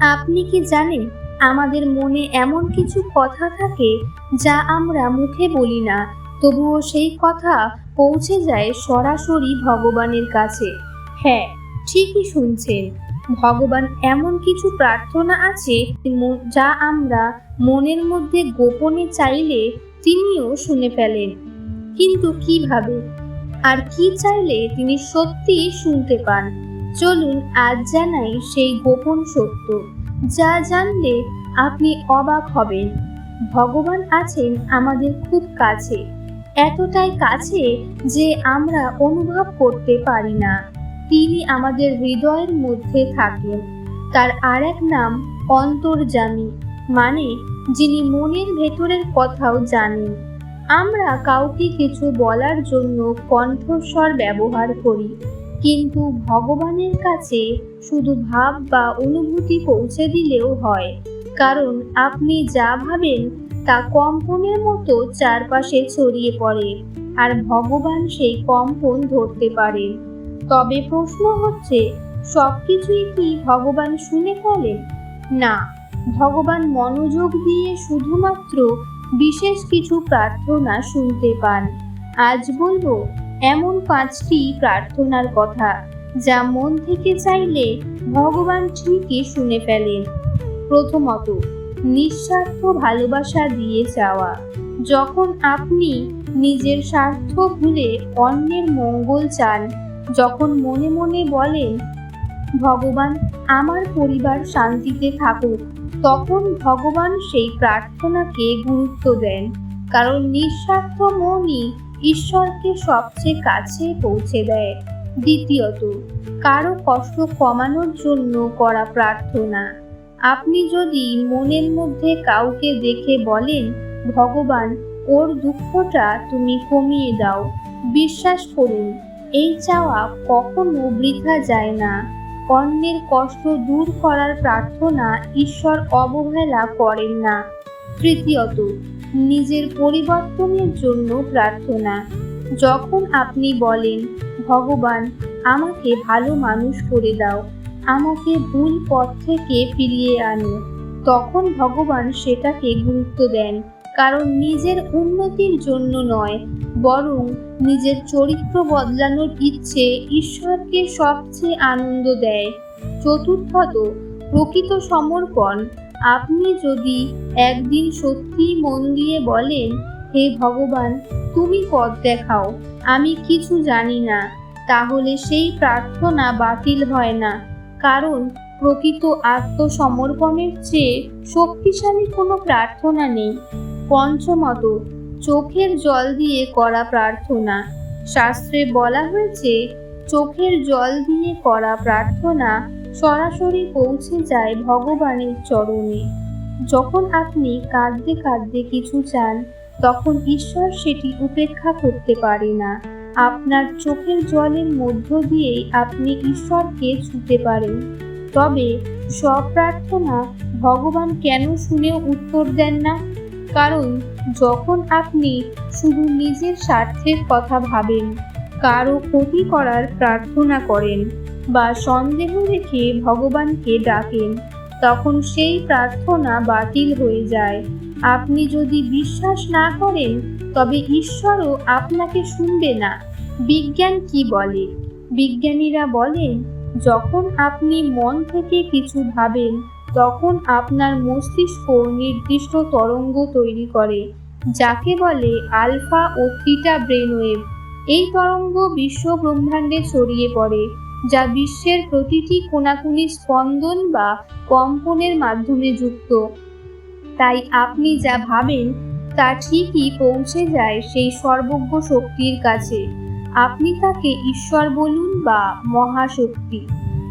আপনি কি জানেন, আমাদের মনে এমন কিছু কথা থাকে যা আমরা মুখে বলি না, তবুও সেই কথা পৌঁছে যায় সরাসরি ভগবানের কাছে। হ্যাঁ ঠিকই শুনছেন। ভগবান এমন কিছু প্রার্থনা আছে যা আমরা মনের মধ্যে গোপনে চাইলে তিনিও শুনে ফেলেন। কিন্তু কীভাবে? আর কি চাইলে তিনি সত্যিই শুনতে পান? চলুন আজ জানাই সেই গোপন সত্য, যা জানলে আপনি অবাক হবেন। ভগবান আছেন আমাদের খুব কাছে, এতটাই কাছে যে আমরা অনুভব করতে পারি না। তিনি আমাদের হৃদয়ের মধ্যে থাকেন। তার আর এক নাম অন্তর্জামী মানে যিনি মনের ভেতরের কথাও জানেন। আমরা কাউকে কিছু বলার জন্য কণ্ঠস্বর ব্যবহার করি কিন্তু ভগবানের কাছে শুধু ভাব বা অনুভূতি পৌঁছে দিলেও হয়। কারণ আপনি যা ভাবেন তা কম্পনের মতো চারপাশে ছড়িয়ে পড়ে আর ভগবান সেই কম্পন ধরতে পারেন তবে প্রশ্ন হচ্ছে, সবকিছুই কি ভগবান শুনে ফেলেন না, ভগবান মনোযোগ দিয়ে শুধুমাত্র বিশেষ কিছু প্রার্থনা শুনতে পান। আজ বলব এমন পাঁচটি প্রার্থনার কথা যা মন থেকে চাইলে ভগবান ঠিকই শুনে ফেলেন। প্রথমত, নিঃস্বার্থ ভালোবাসা দিয়ে চাওয়া যখন আপনি নিজের স্বার্থ ভুলে অন্যের মঙ্গল চান, যখন মনে মনে বলেন, ভগবান আমার পরিবার শান্তিতে থাকুক, তখন ভগবান সেই প্রার্থনাকে গুরুত্ব দেন। কারণ নিঃস্বার্থ মনই ঈশ্বরকে সবচেয়ে কাছে পৌঁছে দেয়। দ্বিতীয়ত, কারও কষ্ট কমানোর জন্য করা প্রার্থনা। আপনি যদি মনের মধ্যে কাউকে দেখে বলেন, ভগবান, ওর দুঃখটা তুমি কমিয়ে দাও। বিশ্বাস করুন, এই চাওয়া কখনো বৃথা যায় না। অন্যের কষ্ট দূর করার প্রার্থনা ঈশ্বর অবহেলা করেন না। তৃতীয়ত নিজের পরিবর্তনের জন্য প্রার্থনা। যখন আপনি বলেন, ভগবান, আমাকে ভালো মানুষ করে দাও, আমাকে ভুল পথ থেকে ফিরিয়ে আনো, তখন ভগবান সেটাকে গুরুত্ব দেন। কারণ নিজের উন্নতির জন্য নয়, বরং নিজের চরিত্র বদলানোর ইচ্ছে ঈশ্বরকে সবচেয়ে আনন্দ দেয়। চতুর্থত, প্রকৃত সমর্পণ। আপনি যদি একদিন সত্যি মন দিয়ে বলেন, হে ভগবান, তুমি পথ দেখাও, আমি কিছু জানি না, তাহলে সেই প্রার্থনা বাতিল হয় না। কারণ প্রকৃত আত্মসমর্পণের চেয়ে শক্তিশালী কোনো প্রার্থনা নেই। পঞ্চমত, চোখের জল দিয়ে করা প্রার্থনা। শাস্ত্রে বলা হয়েছে, চোখের জল দিয়ে করা প্রার্থনা সরাসরি পৌঁছে যায় ভগবানের চরণে। যখন আপনি কাঁদতে কাঁদতে কিছু চান, তখন ঈশ্বর সেটি উপেক্ষা করতে পারে না। আপনার চোখের জলের মধ্য দিয়েই আপনি ঈশ্বরকে ছুতে পারেন। তবে সব প্রার্থনা ভগবান কেন শুনেও উত্তর দেন না? কারণ যখন আপনি শুধু নিজের স্বার্থের কথা ভাবেন কারও ক্ষতি করার প্রার্থনা করেন বা সন্দেহ রেখে ভগবানকে ডাকেন, তখন সেই প্রার্থনা বাতিল হয়ে যায়। আপনি যদি বিশ্বাস না করেন, তবে ঈশ্বরও আপনাকে শুনবে না। বিজ্ঞান কি বলে? বিজ্ঞানীরা বলেন, যখন আপনি মন থেকে কিছু ভাবেন, তখন আপনার মস্তিষ্ক নির্দিষ্ট তরঙ্গ তৈরি করে, যাকে বলে আলফা ও থিটা ব্রেনওয়েভ। এই তরঙ্গ বিশ্ব ব্রহ্মাণ্ডে ছড়িয়ে পড়ে। যা বিশ্বের প্রতিটি কোনাকুনি স্পন্দন বা কম্পনের মাধ্যমে যুক্ত। তাই আপনি যা ভাবেন, তা ঠিকই পৌঁছে যায় সেই সর্বজ্ঞ শক্তির কাছে। আপনি তাকে ঈশ্বর বলুন বা মহাশক্তি।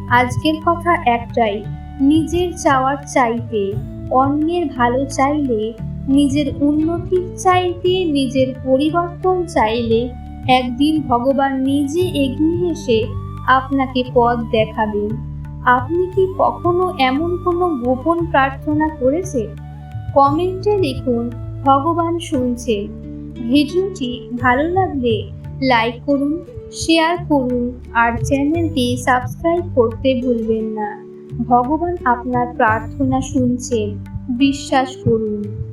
আজকের কথা একটাই, নিজের চাওয়ার চাইতে। অন্যের ভালো চাইলে নিজের উন্নতির চাইতে, নিজের পরিবর্তন চাইলে একদিন ভগবান নিজে এগিয়ে এসে আপনাকে পথ দেখাবেন আপনি কি কখনো এমন কোনো গোপন প্রার্থনা করেছে কমেন্টে লিখুন, ভগবান শুনছে। ভিডিওটি ভালো লাগলে লাইক করুন, শেয়ার করুন, আর চ্যানেলটি সাবস্ক্রাইব করতে ভুলবেন না। ভগবান আপনার প্রার্থনা শুনছেন বিশ্বাস করুন।